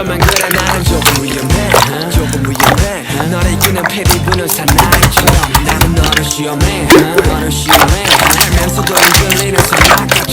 어쩌면 그래 나는 조금 위험해. 조금 위험해. 너를 이끄는 패비 부는 사나이처럼 나는 너를 시험해. 너를 시험해. 알면서도 흔들리는 사나이